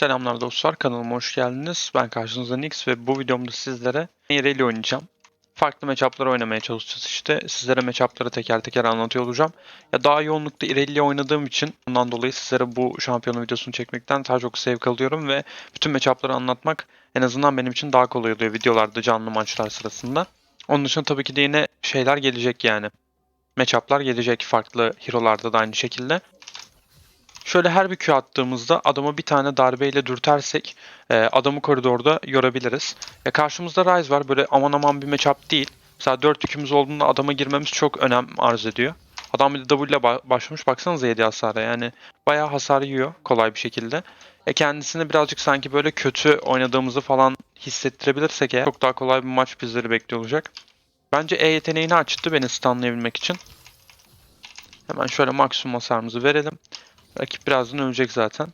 Selamlar dostlar, kanalıma hoş geldiniz. Ben karşınızda Nix ve bu videomda sizlere Irelia oynayacağım. Farklı matchup'lar oynamaya çalışacağız işte. Sizlere matchup'ları teker teker anlatıyor olacağım. Ya daha yoğunlukta Irelia oynadığım için bundan dolayı sizlere bu şampiyonu videosunu çekmekten daha çok zevk alıyorum ve bütün matchup'ları anlatmak en azından benim için daha kolay oluyor videolarda canlı maçlar sırasında. Onun dışında tabii ki de yine şeyler gelecek yani. Matchup'lar gelecek farklı hero'larda da aynı şekilde. Şöyle her bir Q attığımızda adamı bir tane darbeyle dürtersek e, adamı koridorda yorabiliriz. E, karşımızda Ryze var. Böyle aman aman bir matchup değil. Mesela 4 yükümüz olduğunda adama girmemiz çok önem arz ediyor. Adam bir de W ile ba- başlamış. Baksanıza 7 hasara. Yani bayağı hasar yiyor kolay bir şekilde. E kendisini birazcık sanki böyle kötü oynadığımızı falan hissettirebilirsek eğer çok daha kolay bir maç bizleri bekliyor olacak. Bence E yeteneğini açtı beni stunlayabilmek için. Hemen şöyle maksimum hasarımızı verelim. Rakip birazdan ölecek zaten.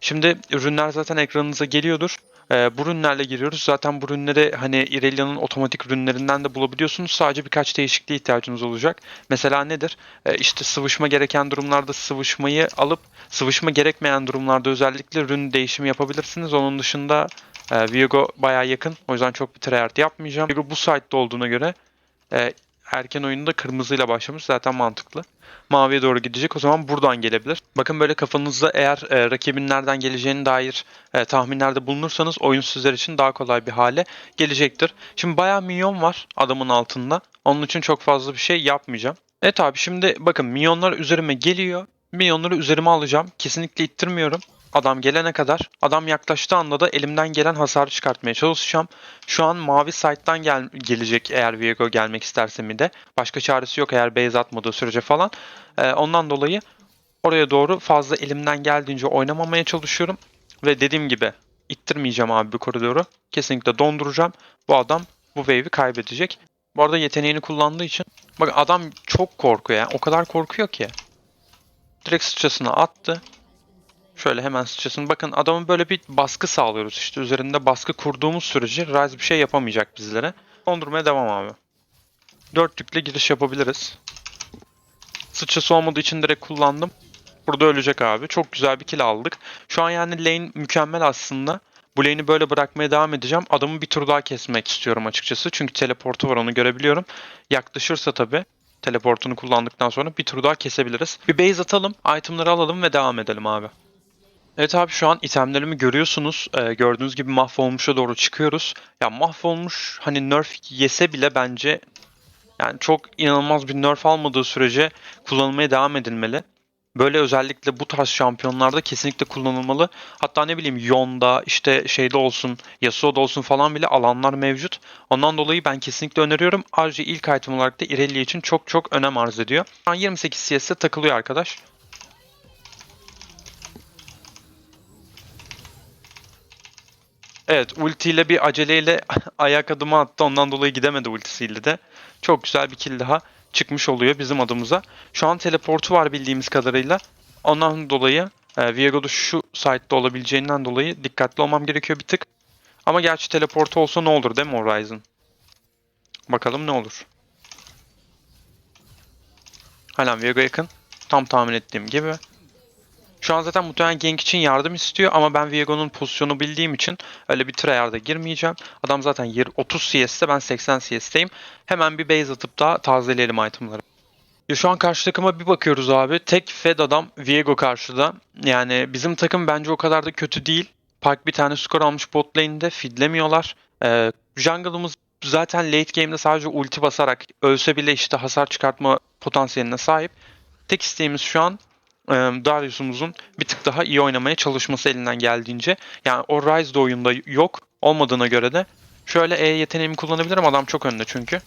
Şimdi ürünler zaten ekranınıza geliyordur. Ee, bu ürünlerle giriyoruz. Zaten bu ürünleri hani Irelia'nın otomatik ürünlerinden de bulabiliyorsunuz. Sadece birkaç değişikliğe ihtiyacınız olacak. Mesela nedir? Ee, işte sıvışma gereken durumlarda sıvışmayı alıp sıvışma gerekmeyen durumlarda özellikle ürün değişimi yapabilirsiniz. Onun dışında e, Viego bayağı yakın. O yüzden çok bir tryhard yapmayacağım. Viego bu site'de olduğuna göre e, erken oyunda kırmızıyla başlamış zaten mantıklı. Maviye doğru gidecek o zaman buradan gelebilir. Bakın böyle kafanızda eğer e, rakibin nereden geleceğine dair e, tahminlerde bulunursanız oyun sizler için daha kolay bir hale gelecektir. Şimdi bayağı minyon var adamın altında. Onun için çok fazla bir şey yapmayacağım. Evet abi şimdi bakın minyonlar üzerime geliyor. Minyonları üzerime alacağım. Kesinlikle ittirmiyorum. Adam gelene kadar, adam yaklaştığı anda da elimden gelen hasarı çıkartmaya çalışacağım. Şu an mavi site'dan gel gelecek eğer Viego gelmek isterse mi de. Başka çaresi yok eğer base atmadığı sürece falan. Ee, ondan dolayı oraya doğru fazla elimden geldiğince oynamamaya çalışıyorum. Ve dediğim gibi ittirmeyeceğim abi bu koridoru. Kesinlikle donduracağım. Bu adam bu wave'i kaybedecek. Bu arada yeteneğini kullandığı için bak adam çok korkuyor yani. O kadar korkuyor ki. Direkt sıçrasını attı. Şöyle hemen sıçrasın. Bakın adamın böyle bir baskı sağlıyoruz işte. Üzerinde baskı kurduğumuz sürece Ryze bir şey yapamayacak bizlere. Dondurmaya devam abi. Dörtlükle giriş yapabiliriz. Sıçrası olmadığı için direkt kullandım. Burada ölecek abi. Çok güzel bir kill aldık. Şu an yani lane mükemmel aslında. Bu lane'i böyle bırakmaya devam edeceğim. Adamı bir tur daha kesmek istiyorum açıkçası. Çünkü teleportu var onu görebiliyorum. Yaklaşırsa tabii teleportunu kullandıktan sonra bir tur daha kesebiliriz. Bir base atalım, itemları alalım ve devam edelim abi. Evet abi şu an itemlerimi görüyorsunuz. Ee, gördüğünüz gibi mahvolmuşa doğru çıkıyoruz. Ya mahvolmuş hani nerf yese bile bence yani çok inanılmaz bir nerf almadığı sürece kullanılmaya devam edilmeli. Böyle özellikle bu tarz şampiyonlarda kesinlikle kullanılmalı. Hatta ne bileyim Yon'da işte şeyde olsun Yasuo'da olsun falan bile alanlar mevcut. Ondan dolayı ben kesinlikle öneriyorum. Ayrıca ilk item olarak da Irelia için çok çok önem arz ediyor. Şu an 28 CS'de takılıyor arkadaş. Evet ultiyle bir aceleyle ayak adımı attı. Ondan dolayı gidemedi ultisiyle de. Çok güzel bir kill daha çıkmış oluyor bizim adımıza. Şu an teleportu var bildiğimiz kadarıyla. Ondan dolayı e, Viego'da şu site'de olabileceğinden dolayı dikkatli olmam gerekiyor bir tık. Ama gerçi teleportu olsa ne olur değil mi Horizon? Bakalım ne olur. Halen Viego yakın. Tam tahmin ettiğim gibi. Şu an zaten muhtemelen Gank için yardım istiyor ama ben Viego'nun pozisyonu bildiğim için öyle bir tryhard'a girmeyeceğim. Adam zaten yer 30 CS'te ben 80 CS'teyim. Hemen bir base atıp da tazeleyelim itemları. Ya şu an karşı takıma bir bakıyoruz abi. Tek fed adam Viego karşıda. Yani bizim takım bence o kadar da kötü değil. Park bir tane skor almış bot lane'de feedlemiyorlar. Ee, jungle'ımız zaten late game'de sadece ulti basarak ölse bile işte hasar çıkartma potansiyeline sahip. Tek isteğimiz şu an Darius'umuzun bir tık daha iyi oynamaya çalışması elinden geldiğince. Yani o Ryze de oyunda yok. Olmadığına göre de şöyle E yeteneğimi kullanabilirim. Adam çok önde çünkü.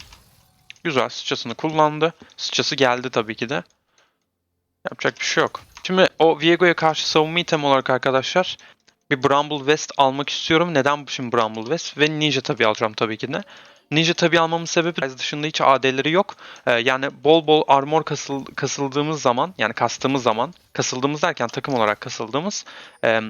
Güzel sıçrasını kullandı. Sıçrası geldi tabii ki de. Yapacak bir şey yok. Şimdi o Viego'ya karşı savunma item olarak arkadaşlar bir Bramble West almak istiyorum. Neden şimdi Bramble West? Ve Ninja tabii alacağım tabii ki de. Ninja tabii almamın sebebi Ryze dışında hiç AD'leri yok. Ee, yani bol bol armor kasıl, kasıldığımız zaman yani kastığımız zaman kasıldığımız derken takım olarak kasıldığımız e,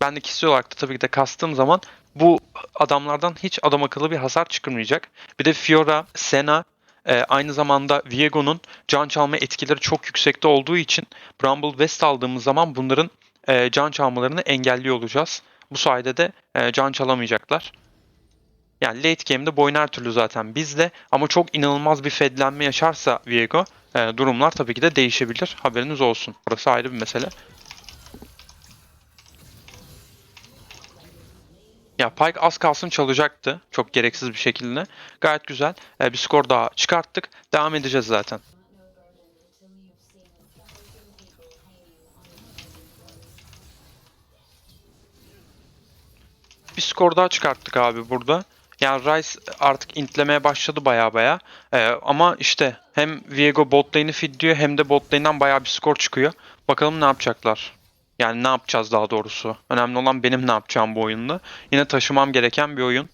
ben de kişisel olarak da tabii ki de kastığım zaman bu adamlardan hiç adam akıllı bir hasar çıkmayacak. Bir de Fiora, Senna e, aynı zamanda Viego'nun can çalma etkileri çok yüksekte olduğu için Bramble West aldığımız zaman bunların e, can çalmalarını engelliyor olacağız. Bu sayede de e, can çalamayacaklar. Yani late game'de bu oyun her türlü zaten bizde ama çok inanılmaz bir fedlenme yaşarsa Viego e, durumlar tabii ki de değişebilir. Haberiniz olsun. Burası ayrı bir mesele. Ya Pyke az kalsın çalacaktı. Çok gereksiz bir şekilde. Gayet güzel. E, bir skor daha çıkarttık. Devam edeceğiz zaten. Bir skor daha çıkarttık abi burada. Yani Rice artık intlemeye başladı baya baya. Ee, ama işte hem Viego bot lane'i feedliyor hem de bot baya bir skor çıkıyor. Bakalım ne yapacaklar. Yani ne yapacağız daha doğrusu. Önemli olan benim ne yapacağım bu oyunda. Yine taşımam gereken bir oyun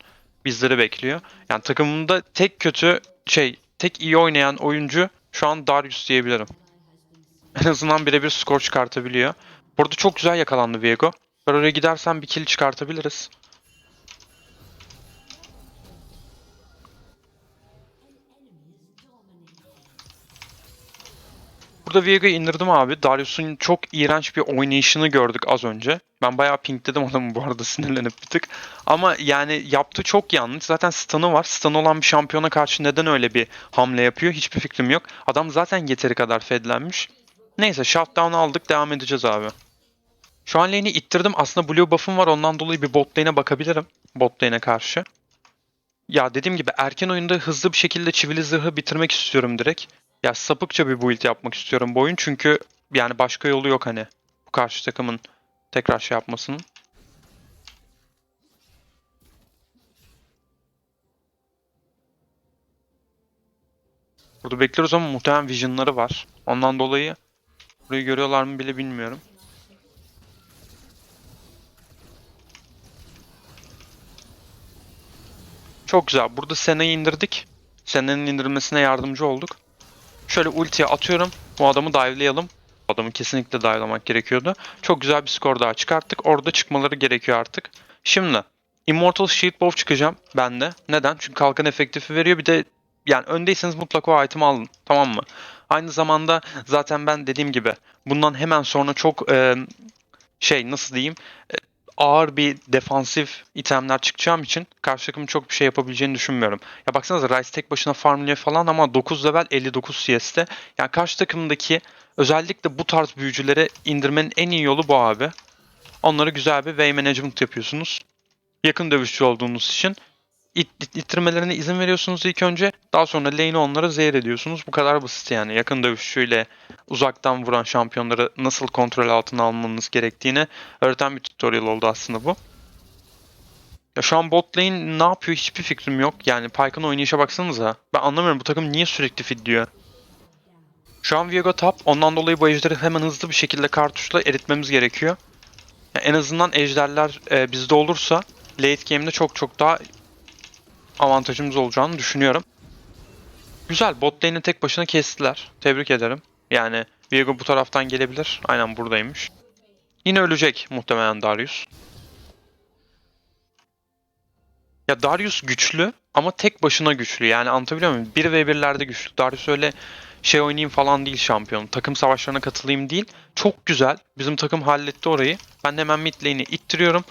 bizleri bekliyor. Yani takımımda tek kötü şey, tek iyi oynayan oyuncu şu an Darius diyebilirim. En azından birebir skor çıkartabiliyor. Burada çok güzel yakalandı Viego. Ben oraya gidersem bir kill çıkartabiliriz. Burada Viego'yu indirdim abi. Darius'un çok iğrenç bir oynayışını gördük az önce. Ben bayağı pinkledim adamı bu arada sinirlenip bir tık. Ama yani yaptığı çok yanlış. Zaten stun'ı var. Stun olan bir şampiyona karşı neden öyle bir hamle yapıyor hiçbir fikrim yok. Adam zaten yeteri kadar fedlenmiş. Neyse shutdown aldık devam edeceğiz abi. Şu an lane'i ittirdim. Aslında blue buff'ım var ondan dolayı bir bot lane'e bakabilirim. Bot lane'e karşı. Ya dediğim gibi erken oyunda hızlı bir şekilde çivili zırhı bitirmek istiyorum direkt. Ya sapıkça bir build yapmak istiyorum bu oyun çünkü yani başka yolu yok hani bu karşı takımın tekrar şey yapmasının. Burada bekliyoruz ama muhtemelen visionları var. Ondan dolayı burayı görüyorlar mı bile bilmiyorum. Çok güzel. Burada Sena'yı indirdik. Sena'nın indirilmesine yardımcı olduk. Şöyle ultiye atıyorum. Bu adamı dive'layalım. Bu adamı kesinlikle dive'lamak gerekiyordu. Çok güzel bir skor daha çıkarttık. Orada çıkmaları gerekiyor artık. Şimdi Immortal Shield Bow çıkacağım ben de. Neden? Çünkü kalkan efektifi veriyor. Bir de yani öndeyseniz mutlaka o item'i alın. Tamam mı? Aynı zamanda zaten ben dediğim gibi bundan hemen sonra çok e, şey nasıl diyeyim e, ağır bir defansif itemler çıkacağım için karşı takımın çok bir şey yapabileceğini düşünmüyorum. Ya baksanıza Rice tek başına farmlıyor falan ama 9 level 59 CS'te. Yani karşı takımdaki özellikle bu tarz büyücülere indirmenin en iyi yolu bu abi. Onları güzel bir way management yapıyorsunuz. Yakın dövüşçü olduğunuz için it, it- ittirmelerine izin veriyorsunuz ilk önce. Daha sonra lane'i onlara zehir ediyorsunuz. Bu kadar basit yani. Yakın dövüşçüyle uzaktan vuran şampiyonları nasıl kontrol altına almanız gerektiğini öğreten bir tutorial oldu aslında bu. Ya şu an bot lane ne yapıyor hiçbir fikrim yok. Yani Pyke'ın oynayışa baksanıza. Ben anlamıyorum bu takım niye sürekli feed diyor. Şu an Viego top. Ondan dolayı bu ejderi hemen hızlı bir şekilde kartuşla eritmemiz gerekiyor. Ya en azından ejderler e, bizde olursa late game'de çok çok daha avantajımız olacağını düşünüyorum. Güzel. Bot lane'i tek başına kestiler. Tebrik ederim. Yani Viego bu taraftan gelebilir. Aynen buradaymış. Yine ölecek muhtemelen Darius. Ya Darius güçlü ama tek başına güçlü. Yani anlatabiliyor muyum? 1 ve 1'lerde güçlü. Darius öyle şey oynayayım falan değil şampiyon. Takım savaşlarına katılayım değil. Çok güzel. Bizim takım halletti orayı. Ben de hemen mid lane'i ittiriyorum.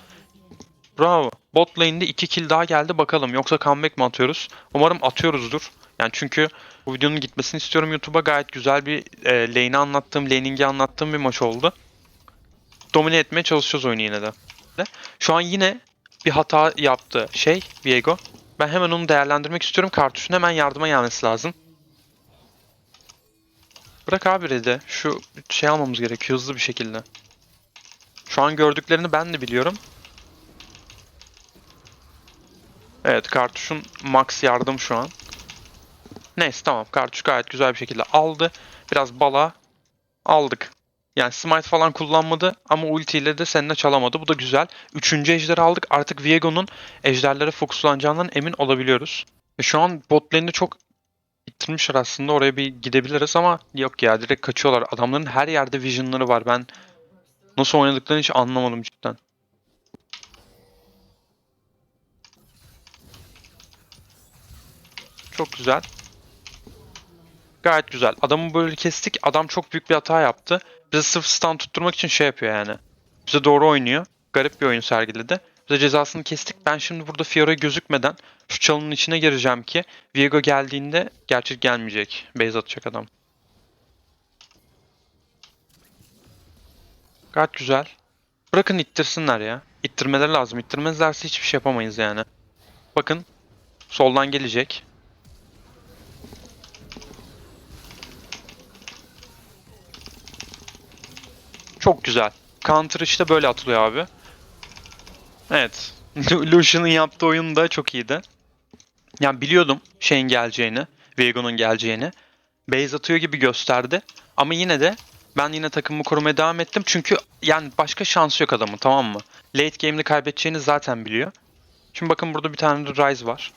Bravo. Bot lane'de 2 kill daha geldi bakalım. Yoksa comeback mi atıyoruz? Umarım atıyoruzdur. Yani çünkü bu videonun gitmesini istiyorum YouTube'a. Gayet güzel bir e, lane'i anlattığım, laning'i anlattığım bir maç oldu. Domine etmeye çalışacağız oyunu yine de. Şu an yine bir hata yaptı şey Viego. Ben hemen onu değerlendirmek istiyorum. Kartuşun hemen yardıma gelmesi lazım. Bırak abi red'i. Şu şey almamız gerekiyor hızlı bir şekilde. Şu an gördüklerini ben de biliyorum. Evet kartuşun max yardım şu an. Neyse tamam kartuş gayet güzel bir şekilde aldı. Biraz bala aldık. Yani smite falan kullanmadı ama ultiyle de seninle çalamadı. Bu da güzel. Üçüncü ejderi aldık. Artık Viego'nun ejderlere fokuslanacağından emin olabiliyoruz. E şu an bot lane'de çok bitirmişler aslında. Oraya bir gidebiliriz ama yok ya direkt kaçıyorlar. Adamların her yerde vision'ları var. Ben nasıl oynadıklarını hiç anlamadım cidden. Çok güzel. Gayet güzel. Adamı böyle kestik. Adam çok büyük bir hata yaptı. Bize sırf stun tutturmak için şey yapıyor yani. Bize doğru oynuyor. Garip bir oyun sergiledi. Bize cezasını kestik. Ben şimdi burada Fiora gözükmeden şu çalının içine gireceğim ki Viego geldiğinde gerçek gelmeyecek. Base atacak adam. Gayet güzel. Bırakın ittirsinler ya. İttirmeleri lazım. İttirmezlerse hiçbir şey yapamayız yani. Bakın. Soldan gelecek. Çok güzel. Counter işte böyle atılıyor abi. Evet. Lucian'ın yaptığı oyun da çok iyiydi. Yani biliyordum şeyin geleceğini, Viego'nun geleceğini. Base atıyor gibi gösterdi. Ama yine de ben yine takımımı korumaya devam ettim. Çünkü yani başka şansı yok adamın tamam mı? Late game'de kaybedeceğini zaten biliyor. Şimdi bakın burada bir tane de Ryze var.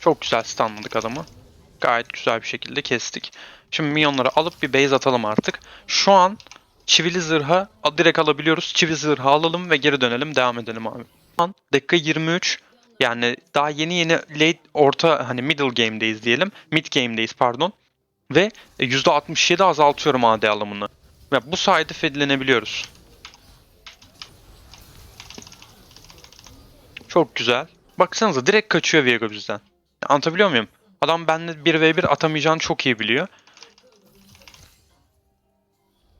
Çok güzel stunladık adamı. Gayet güzel bir şekilde kestik. Şimdi minyonları alıp bir base atalım artık. Şu an çivili zırha direkt alabiliyoruz. Çivi zırha alalım ve geri dönelim. Devam edelim abi. Şu an dakika 23. Yani daha yeni yeni late orta hani middle game'deyiz diyelim. Mid game'deyiz pardon. Ve %67 azaltıyorum AD alımını. Ve bu sayede fedlenebiliyoruz. Çok güzel. Baksanıza direkt kaçıyor Viego bizden. Anlatabiliyor muyum? Adam benimle 1v1 atamayacağını çok iyi biliyor.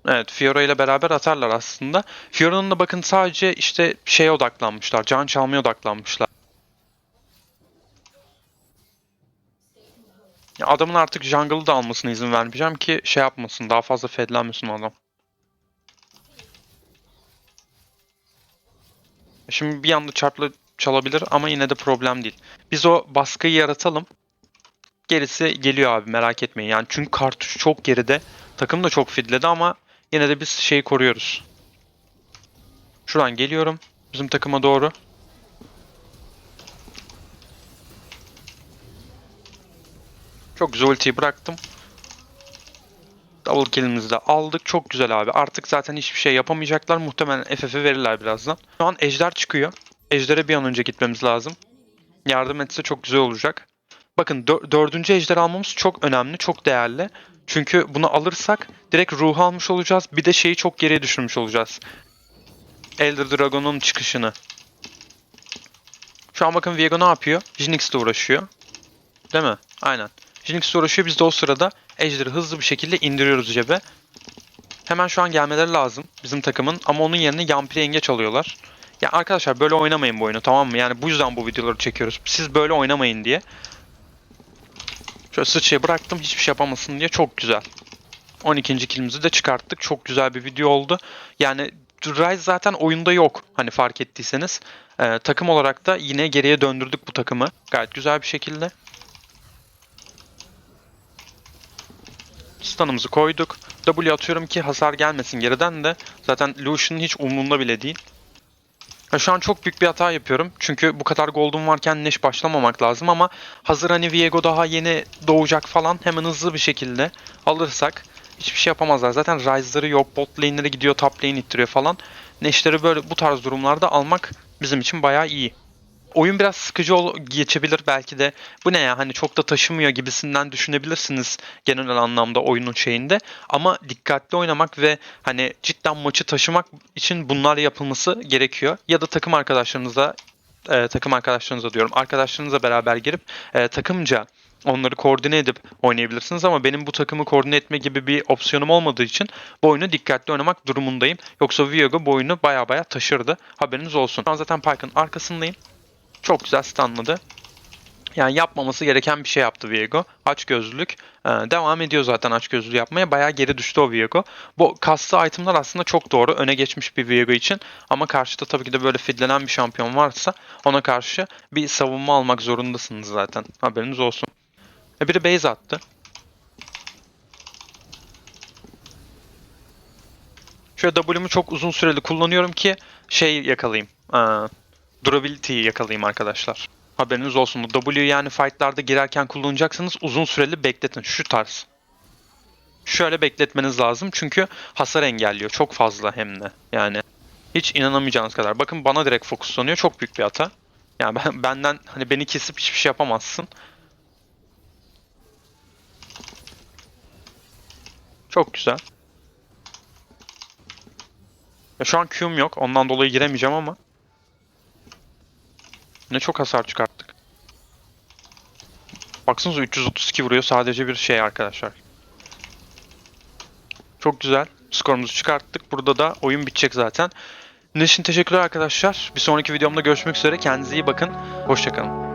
Evet Fiora ile beraber atarlar aslında. Fiora'nın da bakın sadece işte şeye odaklanmışlar. Can çalmaya odaklanmışlar. Adamın artık jungle'ı da almasına izin vermeyeceğim ki şey yapmasın. Daha fazla fedlenmesin adam. Şimdi bir anda çarpla çalabilir ama yine de problem değil. Biz o baskıyı yaratalım. Gerisi geliyor abi merak etmeyin. Yani çünkü kartuş çok geride. Takım da çok fidledi ama yine de biz şeyi koruyoruz. Şuradan geliyorum. Bizim takıma doğru. Çok güzel ultiyi bıraktım. Double kill'imizi de aldık. Çok güzel abi. Artık zaten hiçbir şey yapamayacaklar. Muhtemelen FF'i verirler birazdan. Şu an ejder çıkıyor. Ejder'e bir an önce gitmemiz lazım. Yardım etse çok güzel olacak. Bakın dör- dördüncü ejder almamız çok önemli, çok değerli. Çünkü bunu alırsak direkt ruh almış olacağız. Bir de şeyi çok geriye düşürmüş olacağız. Elder Dragon'un çıkışını. Şu an bakın Viego ne yapıyor? Jinx ile uğraşıyor. Değil mi? Aynen. Jinx ile uğraşıyor. Biz de o sırada Ejder'i hızlı bir şekilde indiriyoruz cebe. Hemen şu an gelmeleri lazım bizim takımın. Ama onun yerine Yampiri yengeç alıyorlar. Ya arkadaşlar böyle oynamayın bu oyunu tamam mı? Yani bu yüzden bu videoları çekiyoruz. Siz böyle oynamayın diye. Şöyle sıçrayı bıraktım hiçbir şey yapamasın diye çok güzel. 12. kilimizi de çıkarttık. Çok güzel bir video oldu. Yani Ryze zaten oyunda yok hani fark ettiyseniz. Ee, takım olarak da yine geriye döndürdük bu takımı. Gayet güzel bir şekilde. Stun'ımızı koyduk. W atıyorum ki hasar gelmesin geriden de. Zaten Lucian'ın hiç umurunda bile değil. Ya şu an çok büyük bir hata yapıyorum. Çünkü bu kadar gold'um varken Neş başlamamak lazım ama hazır hani Viego daha yeni doğacak falan hemen hızlı bir şekilde alırsak hiçbir şey yapamazlar. Zaten Ryze'ları yok, bot lane'leri gidiyor, top lane ittiriyor falan. Neş'leri böyle bu tarz durumlarda almak bizim için bayağı iyi. Oyun biraz sıkıcı ol- geçebilir belki de. Bu ne ya hani çok da taşımıyor gibisinden düşünebilirsiniz genel anlamda oyunun şeyinde. Ama dikkatli oynamak ve hani cidden maçı taşımak için bunlar yapılması gerekiyor. Ya da takım arkadaşlarınıza e, takım arkadaşlarınıza diyorum arkadaşlarınızla beraber girip e, takımca onları koordine edip oynayabilirsiniz ama benim bu takımı koordine etme gibi bir opsiyonum olmadığı için bu oyunu dikkatli oynamak durumundayım. Yoksa Viego bu oyunu baya baya taşırdı. Haberiniz olsun. An zaten Pyke'ın arkasındayım. Çok güzel stunladı. Yani yapmaması gereken bir şey yaptı Viego. Aç gözlülük. Ee, devam ediyor zaten aç gözlülüğü yapmaya. Bayağı geri düştü o Viego. Bu kaslı itemler aslında çok doğru. Öne geçmiş bir Viego için. Ama karşıda tabii ki de böyle fidlenen bir şampiyon varsa ona karşı bir savunma almak zorundasınız zaten. Haberiniz olsun. E biri base attı. Şöyle W'mu çok uzun süreli kullanıyorum ki şey yakalayayım. Ee, durability'yi yakalayayım arkadaşlar. Haberiniz olsun. W yani fightlarda girerken kullanacaksınız uzun süreli bekletin. Şu tarz. Şöyle bekletmeniz lazım çünkü hasar engelliyor. Çok fazla hem de. Yani hiç inanamayacağınız kadar. Bakın bana direkt fokuslanıyor. Çok büyük bir hata. Yani ben, benden hani beni kesip hiçbir şey yapamazsın. Çok güzel. Ya şu an Q'm yok. Ondan dolayı giremeyeceğim ama. Ne çok hasar çıkarttık. Baksanıza 332 vuruyor sadece bir şey arkadaşlar. Çok güzel. Skorumuzu çıkarttık. Burada da oyun bitecek zaten. Bunun için teşekkürler arkadaşlar. Bir sonraki videomda görüşmek üzere. Kendinize iyi bakın. Hoşçakalın.